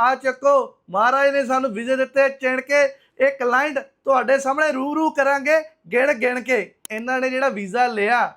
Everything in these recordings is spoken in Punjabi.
ਆ ਚੱਕੋ। ਮਹਾਰਾਜ ਨੇ ਸਾਨੂੰ ਵੀਜ਼ੇ ਦਿੱਤੇ ਚਿਣ ਕੇ ਇਹ ਕਲਾਇੰਟ ਤੁਹਾਡੇ ਸਾਹਮਣੇ ਰੂ ਰੂ ਕਰਾਂਗੇ ਗਿਣ ਗਿਣ ਕੇ। ਇਹਨਾਂ ਨੇ ਜਿਹੜਾ ਵੀਜ਼ਾ ਲਿਆ,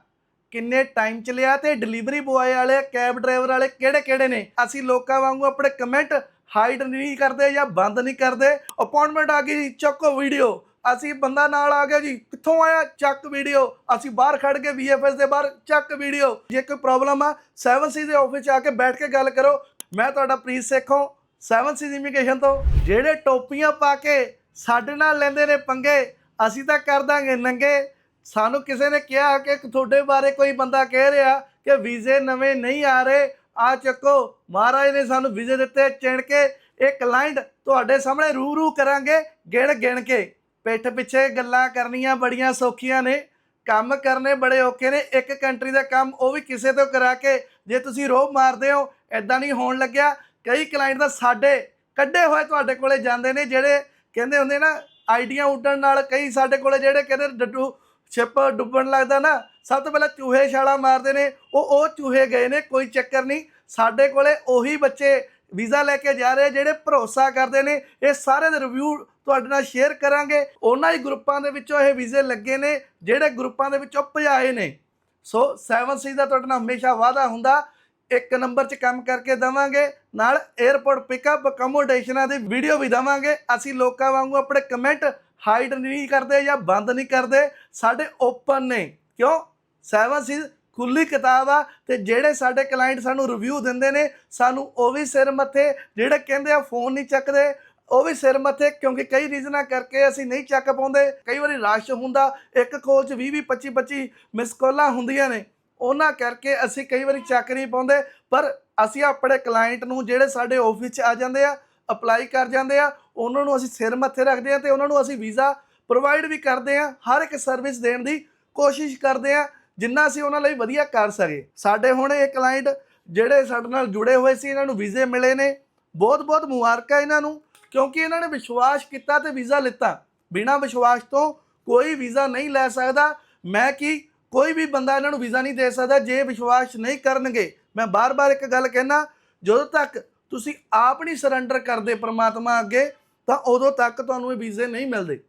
ਕਿੰਨੇ ਟਾਈਮ ਚ ਲਿਆ ਤੇ ਡਿਲੀਵਰੀ ਬੁਆਏ ਵਾਲੇ ਕੈਬ ਡਰਾਈਵਰ ਵਾਲੇ ਕਿਹੜੇ ਕਿਹੜੇ ਨੇ? ਅਸੀਂ ਲੋਕਾਂ ਵਾਂਗੂ ਆਪਣੇ ਕਮੈਂਟ ਹਾਈਡ ਨਹੀਂ ਕਰਦੇ ਜਾਂ ਬੰਦ ਨਹੀਂ ਕਰਦੇ। ਅਪਾਇੰਟਮੈਂਟ ਆ ਗਈ ਚੱਕੋ ਵੀਡੀਓ ਅਸੀਂ ਬੰਦਾ ਨਾਲ ਆ ਗਿਆ ਜੀ, ਕਿੱਥੋਂ ਆਇਆ? ਚੱਕ ਵੀਡੀਓ ਅਸੀਂ ਬਾਹਰ ਖੜ ਕੇ VFS ਦੇ ਬਾਹਰ, ਚੱਕ ਵੀਡੀਓ ਜੇ ਕੋਈ ਪ੍ਰੋਬਲਮ ਆ 7C ਦੇ ਆਫਿਸ 'ਚ ਆ ਕੇ ਬੈਠ ਕੇ ਗੱਲ ਕਰੋ। ਮੈਂ ਤੁਹਾਡਾ ਪ੍ਰੀਤ ਸੇਖੋਂ 7C ਇਮੀਗ੍ਰੇਸ਼ਨ ਤੋਂ ਜਿਹੜੇ ਟੋਪੀਆਂ ਪਾ ਕੇ ਸਾਡੇ ਨਾਲ ਲੈਂਦੇ ਨੇ ਪੰਗੇ, ਅਸੀਂ ਤਾਂ ਕਰ ਦਾਂਗੇ ਨੰਗੇ। ਸਾਨੂੰ ਕਿਸੇ ਨੇ ਕਿਹਾ ਕਿ ਤੁਹਾਡੇ ਬਾਰੇ ਕੋਈ ਬੰਦਾ ਕਹਿ ਰਿਹਾ ਕਿ ਵੀਜ਼ੇ ਨਵੇਂ ਨਹੀਂ ਆ ਰਹੇ, ਆ ਚੱਕੋ, ਮਹਾਰਾਜ ਨੇ ਸਾਨੂੰ ਵੀਜ਼ੇ ਦਿੱਤੇ, ਚਿਣ ਕੇ ਇਹ ਕਲਾਇੰਟ ਤੁਹਾਡੇ ਸਾਹਮਣੇ ਰੂ ਰੂ ਕਰਾਂਗੇ ਗਿਣ ਗਿਣ ਕੇ। ਪਿੱਠ ਪਿੱਛੇ ਗੱਲਾਂ ਕਰਨੀਆਂ ਬੜੀਆਂ ਸੌਖੀਆਂ ਨੇ, ਕੰਮ ਕਰਨੇ ਬੜੇ ਔਖੇ ਨੇ, ਇੱਕ ਕੰਟਰੀ ਦਾ ਕੰਮ ਉਹ ਵੀ ਕਿਸੇ ਤੋਂ ਕਰਾ ਕੇ, ਜੇ ਤੁਸੀਂ ਰੋਬ ਮਾਰਦੇ ਹੋ ਐਦਾਂ ਨਹੀਂ ਹੋਣ ਲੱਗਿਆ। ਕਈ ਕਲਾਇੰਟ ਤਾਂ ਸਾਡੇ ਕੱਢੇ ਹੋਏ ਤੁਹਾਡੇ ਕੋਲੇ ਜਾਂਦੇ ਨੇ, ਜਿਹੜੇ ਕਹਿੰਦੇ ਹੁੰਦੇ ਨਾ, ਆਈਡੀਆਂ ਉੱਡਣ ਨਾਲ ਕਈ ਸਾਡੇ ਕੋਲੇ ਜਿਹੜੇ ਕਹਿੰਦੇ ਡੱਡੂ ਛਿਪ ਡੁੱਬਣ ਲੱਗਦਾ ਨਾ, ਸਭ ਤੋਂ ਪਹਿਲਾਂ ਚੂਹੇ ਛਾਲਾ ਮਾਰਦੇ ਨੇ, ਉਹ ਉਹ ਚੂਹੇ ਗਏ ਨੇ, ਕੋਈ ਚੱਕਰ ਨਹੀਂ, ਸਾਡੇ ਕੋਲੇ ਉਹੀ ਬੱਚੇ ਵੀਜ਼ਾ ਲੈ ਕੇ ਜਾ ਰਹੇ, ਜਿਹੜੇ ਭਰੋਸਾ ਕਰਦੇ ਨੇ, ਇਹ ਸਾਰੇ ਦੇ ਰਿਵਿਊ ਤੁਹਾਡੇ ਨਾਲ ਸ਼ੇਅਰ ਕਰਾਂਗੇ। ਉਹਨਾਂ ਹੀ ਗਰੁੱਪਾਂ ਦੇ ਵਿੱਚੋਂ ਇਹ ਵੀਜ਼ੇ ਲੱਗੇ ਨੇ, ਜਿਹੜੇ ਗਰੁੱਪਾਂ ਦੇ ਵਿੱਚੋਂ ਭਜਾਏ ਨੇ। ਸੋ 7C ਦਾ ਤੁਹਾਡੇ ਨਾਲ ਹਮੇਸ਼ਾ ਵਾਅਦਾ ਹੁੰਦਾ ਇੱਕ ਨੰਬਰ 'ਚ ਕੰਮ ਕਰਕੇ ਦਵਾਂਗੇ। ਨਾਲ 에어ਪੋਰਟ ਪਿਕਅਪ ਅਕਮੋਡੇਸ਼ਨਾਂ ਦੀ ਵੀਡੀਓ ਵੀ ਦਵਾਂਗੇ। ਅਸੀਂ ਲੋਕਾਂ ਵਾਂਗੂ ਆਪਣੇ ਕਮੈਂਟ ਹਾਈਡ ਨਹੀਂ ਕਰਦੇ ਜਾਂ ਬੰਦ ਨਹੀਂ ਕਰਦੇ। ਸਾਡੇ ਓਪਨ ਨੇ। ਕਿਉਂ? ਸੈਵਨ ਸੀ ਖੁੱਲੀ ਕਿਤਾਬ ਆ ਤੇ ਜਿਹੜੇ ਸਾਡੇ ਕਲਾਇੰਟ ਸਾਨੂੰ ਰਿਵਿਊ ਦਿੰਦੇ ਨੇ, ਸਾਨੂੰ ਉਹ ਵੀ ਸਿਰ ਮੱਥੇ, ਜਿਹੜੇ ਕਹਿੰਦੇ ਆ ਫੋਨ ਨਹੀਂ ਚੱਕਦੇ, ਉਹ ਵੀ ਸਿਰ ਮੱਥੇ ਕਿਉਂਕਿ ਕਈ ਰੀਜ਼ਨਾਂ ਕਰਕੇ ਅਸੀਂ ਨਹੀਂ ਚੱਕ ਪਾਉਂਦੇ। ਕਈ ਵਾਰੀ ਰਸ਼ ਹੁੰਦਾ, ਇੱਕ ਕੋਲ 'ਚ 20 20 25 25 ਮਿਸ ਕਾਲਾਂ ਹੁੰਦੀਆਂ ਨੇ। ਉਹਨਾਂ ਕਰਕੇ ਅਸੀਂ ਕਈ ਵਾਰੀ ਚੱਕ ਨਹੀਂ ਪਾਉਂਦੇ, ਪਰ ਅਸੀਂ ਆਪਣੇ ਕਲਾਇੰਟ ਨੂੰ ਜਿਹੜੇ ਸਾਡੇ ਆਫਿਸ 'ਚ ਆ ਜਾਂਦੇ ਆ ਅਪਲਾਈ ਕਰ ਜਾਂਦੇ ਆ, ਉਹਨਾਂ ਨੂੰ ਅਸੀਂ ਸਿਰ ਮੱਥੇ ਰੱਖਦੇ ਆ ਤੇ ਉਹਨਾਂ ਨੂੰ ਅਸੀਂ ਵੀਜ਼ਾ ਪ੍ਰੋਵਾਈਡ ਵੀ ਕਰਦੇ ਆ, ਹਰ ਇੱਕ ਸਰਵਿਸ ਦੇਣ ਦੀ ਕੋਸ਼ਿਸ਼ ਕਰਦੇ ਆ, ਜਿੰਨਾ ਅਸੀਂ ਉਹਨਾਂ ਲਈ ਵਧੀਆ ਕਰ ਸਕੇ ਸਾਡੇ ਹੁਣ ਇਹ ਕਲਾਇੰਟ ਜਿਹੜੇ ਸਾਡੇ ਨਾਲ ਜੁੜੇ ਹੋਏ ਸੀ, ਇਹਨਾਂ ਨੂੰ ਵੀਜ਼ੇ ਮਿਲੇ ਨੇ ਬਹੁਤ ਬਹੁਤ ਮੁਬਾਰਕਾਂ ਇਹਨਾਂ ਨੂੰ, ਕਿਉਂਕਿ ਇਹਨਾਂ ਨੇ ਵਿਸ਼ਵਾਸ ਕੀਤਾ ਤੇ ਵੀਜ਼ਾ ਲਿੱਤਾ। ਬਿਨਾਂ ਵਿਸ਼ਵਾਸ ਤੋਂ ਕੋਈ ਵੀਜ਼ਾ ਨਹੀਂ ਲੈ ਸਕਦਾ। ਮੈਂ ਕੀ ਕੋਈ ਵੀ ਬੰਦਾ ਇਹਨਾਂ ਨੂੰ ਵੀਜ਼ਾ ਨਹੀਂ ਦੇ ਸਕਦਾ, ਜੇ ਵਿਸ਼ਵਾਸ ਨਹੀਂ ਕਰਨਗੇ। ਮੈਂ ਬਾਰ-ਬਾਰ ਇੱਕ ਗੱਲ ਕਹਿਣਾ ਜਦੋਂ ਤੱਕ ਤੁਸੀਂ ਆਪ ਨਹੀਂ ਸਰੈਂਡਰ ਕਰਦੇ ਪ੍ਰਮਾਤਮਾ ਅੱਗੇ, ਤਾਂ ਉਦੋਂ ਤੱਕ ਤੁਹਾਨੂੰ ਇਹ ਵੀਜ਼ੇ ਨਹੀਂ ਮਿਲਦੇ।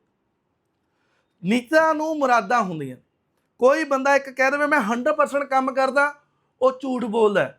ਨੀਤਾਂ ਨੂੰ ਮੁਰਾਦਾਂ ਹੁੰਦੀਆਂ। ਕੋਈ ਬੰਦਾ ਇੱਕ ਕਹਿ ਦੇਵੇ, ਮੈਂ 100% ਕੰਮ ਕਰਦਾ ਉਹ ਝੂਠ ਬੋਲਦਾ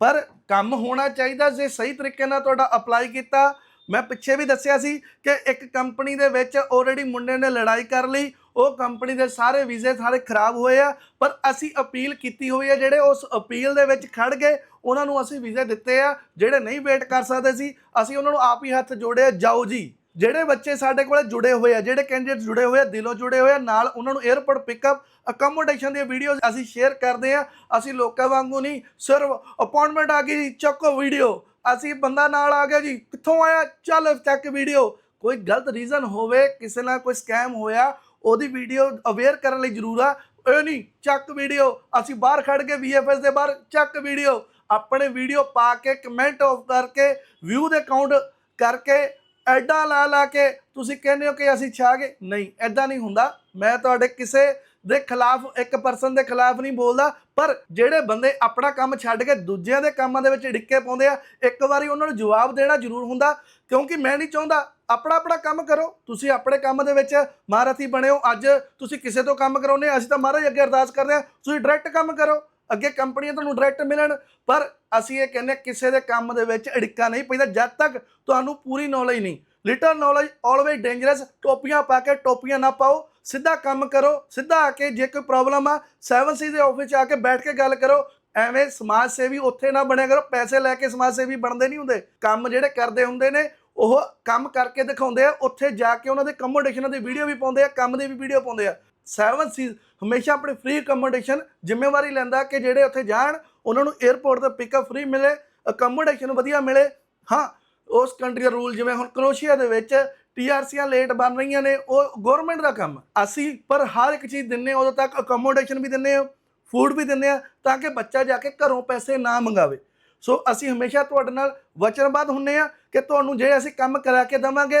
ਪਰ ਕੰਮ ਹੋਣਾ ਚਾਹੀਦਾ, ਜੇ ਸਹੀ ਤਰੀਕੇ ਨਾਲ ਤੁਹਾਡਾ ਅਪਲਾਈ ਕੀਤਾ। ਮੈਂ ਪਿੱਛੇ ਵੀ ਦੱਸਿਆ ਸੀ ਕਿ ਇੱਕ ਕੰਪਨੀ ਦੇ ਵਿੱਚ ਆਲਰੇਡੀ ਮੁੰਡੇ ਨੇ ਲੜਾਈ ਕਰ ਲਈ ਉਹ ਕੰਪਨੀ ਦੇ ਸਾਰੇ ਵੀਜ਼ੇ ਸਾਰੇ ਖਰਾਬ ਹੋਏ ਆ, ਪਰ ਅਸੀਂ ਅਪੀਲ ਕੀਤੀ ਹੋਈ ਹੈ ਜਿਹੜੇ ਉਸ ਅਪੀਲ ਦੇ ਵਿੱਚ ਖੜ ਗਏ, ਉਹਨਾਂ ਨੂੰ ਅਸੀਂ ਵੀਜ਼ੇ ਦਿੱਤੇ ਆ, ਜਿਹੜੇ ਨਹੀਂ ਵੇਟ ਕਰ ਸਕਦੇ ਸੀ, ਅਸੀਂ ਉਹਨਾਂ ਨੂੰ ਆਪ ਹੀ ਹੱਥ ਜੋੜਿਆ ਜਾਓ ਜੀ। ਜਿਹੜੇ ਬੱਚੇ ਸਾਡੇ ਕੋਲ ਜੁੜੇ ਹੋਏ ਆ, ਜਿਹੜੇ ਕੈਂਡੀਡੇਟ ਜੁੜੇ ਹੋਏ ਆ, ਦਿਲੋਂ ਜੁੜੇ ਹੋਏ ਆ, ਨਾਲ ਉਹਨਾਂ ਨੂੰ 에어ਪੋਰਟ ਪਿਕਅਪ ਅਕਮੋਡੇਸ਼ਨ ਦੀਆਂ ਵੀਡੀਓਜ਼ ਅਸੀਂ ਸ਼ੇਅਰ ਕਰਦੇ ਆ, ਅਸੀਂ ਲੋਕਾਂ ਵਾਂਗੂ ਨਹੀਂ, ਸਿਰਫ ਅਪਾਇੰਟਮੈਂਟ ਆ ਗਈ ਚੱਕੋ ਵੀਡੀਓ ਅਸੀਂ ਬੰਦਾ ਨਾਲ ਆ ਗਿਆ ਜੀ, ਕਿੱਥੋਂ ਆਇਆ, ਚੱਲ ਚੱਕ ਵੀਡੀਓ ਕੋਈ ਗਲਤ ਰੀਜ਼ਨ ਹੋਵੇ, ਕਿਸੇ ਨਾਲ ਕੋਈ ਸਕੈਮ ਹੋਇਆ ਉਹਦੀ ਵੀਡੀਓ ਅਵੇਅਰ ਕਰਨ ਲਈ ਜ਼ਰੂਰ ਆ। ਇਹ ਨਹੀਂ, ਚੱਕ ਵੀਡੀਓ ਅਸੀਂ ਬਾਹਰ ਖੜ ਕੇ VFS ਦੇ ਬਾਹਰ ਚੱਕ ਵੀਡੀਓ ਆਪਣੇ ਵੀਡੀਓ ਪਾ ਕੇ ਕਮੈਂਟ ਆਫ ਕਰਕੇ ਵਿਊ ਦੇ ਕਾਊਂਟ ਕਰਕੇ, ਐਡਾ ਲਾ ਲਾ ਕੇ ਤੁਸੀਂ ਕਹਿੰਦੇ ਹੋ ਕਿ ਅਸੀਂ ਛਾ ਗਏ? ਨਹੀਂ ਐਦਾਂ ਨਹੀਂ ਹੁੰਦਾ। ਮੈਂ ਤੁਹਾਡੇ ਕਿਸੇ ਦੇ ਖਿਲਾਫ, ਇੱਕ ਪਰਸਨ ਦੇ ਖਿਲਾਫ ਨਹੀਂ ਬੋਲਦਾ। ਪਰ ਜਿਹੜੇ ਬੰਦੇ ਆਪਣਾ ਕੰਮ ਛੱਡ ਕੇ ਦੂਜਿਆਂ ਦੇ ਕੰਮਾਂ ਦੇ ਵਿੱਚ ਡਿੱਕੇ ਪਾਉਂਦੇ ਆ, ਇੱਕ ਵਾਰੀ ਉਹਨਾਂ ਨੂੰ ਜਵਾਬ ਦੇਣਾ ਜ਼ਰੂਰ ਹੁੰਦਾ। ਕਿਉਂਕਿ ਮੈਂ ਨਹੀਂ ਚਾਹੁੰਦਾ ਆਪਣਾ ਆਪਣਾ ਕੰਮ ਕਰੋ। ਤੁਸੀਂ ਆਪਣੇ ਕੰਮ ਦੇ ਵਿੱਚ ਮਹਾਰਥੀ ਬਣਿਓ ਅੱਜ ਤੁਸੀਂ ਕਿਸੇ ਤੋਂ ਕੰਮ ਕਰਾਉਂਦੇ ਅਸੀਂ ਤਾਂ ਮਹਾਰਾਜ ਅੱਗੇ ਅਰਦਾਸ ਕਰਦੇ ਆ ਤੁਸੀਂ ਡਾਇਰੈਕਟ ਕੰਮ ਕਰੋ। ਅੱਗੇ ਕੰਪਨੀਆਂ ਤੁਹਾਨੂੰ ਡਾਇਰੈਕਟ ਮਿਲਣ। ਪਰ ਅਸੀਂ ਇਹ ਕਹਿੰਦੇ ਕਿਸੇ ਦੇ ਕੰਮ ਦੇ ਵਿੱਚ ਅੜਿੱਕਾ ਨਹੀਂ ਪੈਂਦਾ ਜਦ ਤੱਕ ਤੁਹਾਨੂੰ ਪੂਰੀ ਨੌਲੇਜ ਨਹੀਂ। ਲਿਟਲ ਨੌਲੇਜ ਆਲਵੇਜ਼ ਡੇਂਜਰਸ ਟੋਪੀਆਂ ਪਾ ਕੇ ਟੋਪੀਆਂ ਨਾ ਪਾਓ। ਸਿੱਧਾ ਕੰਮ ਕਰੋ। ਸਿੱਧਾ ਆ ਕੇ ਜੇ ਕੋਈ ਪ੍ਰੋਬਲਮ ਆ 7C ਦੇ ਆਫਿਸ 'ਚ ਆ ਕੇ ਬੈਠ ਕੇ ਗੱਲ ਕਰੋ। ਐਵੇਂ ਸਮਾਜ ਸੇਵੀ ਉੱਥੇ ਨਾ ਬਣਿਆ ਕਰੋ। ਪੈਸੇ ਲੈ ਕੇ ਸਮਾਜ ਸੇਵੀ ਬਣਦੇ ਨਹੀਂ ਹੁੰਦੇ। ਕੰਮ ਜਿਹੜੇ ਕਰਦੇ ਹੁੰਦੇ ਨੇ ਉਹ ਕੰਮ ਕਰਕੇ ਦਿਖਾਉਂਦੇ ਆ, ਉੱਥੇ ਜਾ ਕੇ ਉਹਨਾਂ ਦੇ ਕਮੋਡੇਸ਼ਨਾਂ ਦੀ ਵੀਡੀਓ ਵੀ ਪਾਉਂਦੇ ਆ, ਕੰਮ ਦੀ ਵੀ ਵੀਡੀਓ ਪਾਉਂਦੇ ਆ। ਸੈਵਨ 7C ਹਮੇਸ਼ਾ ਆਪਣੀ ਫ੍ਰੀ ਅਕਮੋਡੇਸ਼ਨ ਜ਼ਿੰਮੇਵਾਰੀ ਲੈਂਦਾ ਕਿ ਜਿਹੜੇ ਉੱਥੇ ਜਾਣ, ਉਹਨਾਂ ਨੂੰ 에어ਪੋਰਟ ਤੇ ਪਿਕਅਪ ਫ੍ਰੀ ਮਿਲੇ ਅਕਮੋਡੇਸ਼ਨ ਵਧੀਆ ਮਿਲੇ। ਹਾਂ, ਉਸ ਕੰਟਰੀ ਦਾ ਰੂਲ ਜਿਵੇਂ ਹੁਣ ਕਰੋਸ਼ੀਆ ਦੇ ਵਿੱਚ ਟੀਆਰਸੀਆਂ ਲੇਟ ਬਣ ਰਹੀਆਂ ਨੇ, ਉਹ ਗਵਰਨਮੈਂਟ ਦਾ ਕੰਮ। ਅਸੀਂ ਪਰ ਹਰ ਇੱਕ ਚੀਜ਼ ਦਿੰਨੇ ਉਦੋਂ ਤੱਕ ਅਕਮੋਡੇਸ਼ਨ ਵੀ ਦਿੰਨੇ ਆ ਫੂਡ ਵੀ ਦਿੰਨੇ ਆ, ਤਾਂ ਕਿ ਬੱਚਾ ਜਾ ਕੇ ਘਰੋਂ ਪੈਸੇ ਨਾ ਮੰਗਾਵੇ। ਸੋ ਅਸੀਂ ਹਮੇਸ਼ਾ ਤੁਹਾਡੇ ਨਾਲ ਵਚਨਬੱਧ ਹੁੰਨੇ ਆ ਕਿ ਤੁਹਾਨੂੰ ਜੇ ਅਸੀਂ ਕੰਮ ਕਰਾ ਕੇ ਦਵਾਂਗੇ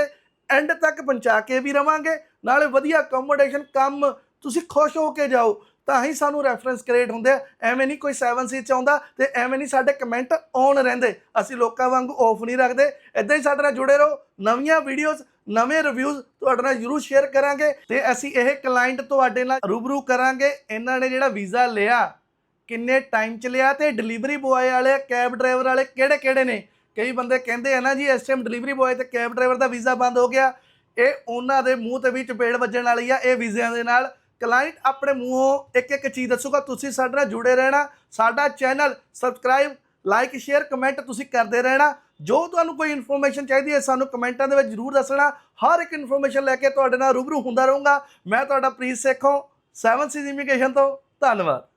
ਐਂਡ ਤੱਕ ਪਹੁੰਚਾ ਕੇ ਵੀ ਰਵਾਂਗੇ, ਨਾਲੇ ਵਧੀਆ ਅਕਮੋਡੇਸ਼ਨ ਕੰਮ ਤੁਸੀਂ ਖੁਸ਼ ਹੋ ਕੇ ਜਾਓ, ਤਾਂ ਹੀ ਸਾਨੂੰ ਰੈਫਰੈਂਸ ਕ੍ਰੀਏਟ ਹੁੰਦੇ ਆ। ਐਵੇਂ ਨਹੀਂ ਕੋਈ 7C ਚ ਆਉਂਦਾ ਤੇ ਐਵੇਂ ਨਹੀਂ ਸਾਡੇ ਕਮੈਂਟ ਔਨ ਰਹਿੰਦੇ। ਅਸੀਂ ਲੋਕਾਂ ਵਾਂਗੂ ਆਫ ਨਹੀਂ ਰੱਖਦੇ। ਇਦਾਂ ਹੀ ਸਾਡੇ ਨਾਲ ਜੁੜੇ ਰਹੋ। ਨਵੀਆਂ ਵੀਡੀਓਜ਼ ਨਵੇਂ ਰਿਵਿਊਜ਼ ਤੁਹਾਡੇ ਨਾਲ ਜਰੂਰ ਸ਼ੇਅਰ ਕਰਾਂਗੇ ਤੇ ਅਸੀਂ ਇਹ ਕਲਾਇੰਟ ਤੁਹਾਡੇ ਨਾਲ ਰੂਬਰੂ ਕਰਾਂਗੇ। ਇਹਨਾਂ ਨੇ ਜਿਹੜਾ ਵੀਜ਼ਾ ਲਿਆ ਕਿੰਨੇ ਟਾਈਮ ਚ ਲਿਆ ਤੇ ਡਿਲੀਵਰੀ ਬੁਆਏ ਵਾਲੇ ਕੈਬ ਡਰਾਈਵਰ ਵਾਲੇ ਕਿਹੜੇ ਕਿਹੜੇ ਨੇ? ਕਈ ਬੰਦੇ ਕਹਿੰਦੇ ਆ ਨਾ ਜੀ, ਇਸ ਟਾਈਮ ਡਿਲੀਵਰੀ ਬੁਆਏ ਤੇ ਕੈਬ ਡਰਾਈਵਰ ਦਾ ਵੀਜ਼ਾ ਬੰਦ ਹੋ ਗਿਆ। ਇਹ ਉਹਨਾਂ ਦੇ ਮੂੰਹ ਤੇ ਵੀ ਚਪੇੜ ਵੱਜਣ ਵਾਲੀ ਆ, ਇਹ ਵੀਜ਼ਿਆਂ ਦੇ ਨਾਲ। ਕਲਾਇੰਟ ਆਪਣੇ ਮੂੰਹੋਂ ਇੱਕ ਇੱਕ ਚੀਜ਼ ਦੱਸੂਗਾ, ਤੁਸੀਂ ਸਾਡੇ ਨਾਲ ਜੁੜੇ ਰਹਿਣਾ, ਸਾਡਾ channel subscribe like share comment ਤੁਸੀਂ ਕਰਦੇ ਰਹਿਣਾ। ਜੋ ਤੁਹਾਨੂੰ ਕੋਈ ਇਨਫੋਰਮੇਸ਼ਨ ਚਾਹੀਦੀ ਹੈ, ਸਾਨੂੰ ਕਮੈਂਟਾਂ ਦੇ ਵਿੱਚ ਜਰੂਰ ਦੱਸਣਾ। ਹਰ ਇੱਕ ਇਨਫੋਰਮੇਸ਼ਨ ਲੈ ਕੇ ਤੁਹਾਡੇ ਨਾਲ ਰੂਬਰੂ ਹੁੰਦਾ ਰਹੂੰਗਾ। ਮੈਂ ਤੁਹਾਡਾ ਪ੍ਰੀਤ ਸੇਖੋਂ 7 ਸੀ ਇਮੀਗ੍ਰੇਸ਼ਨ ਤੋਂ, ਧੰਨਵਾਦ।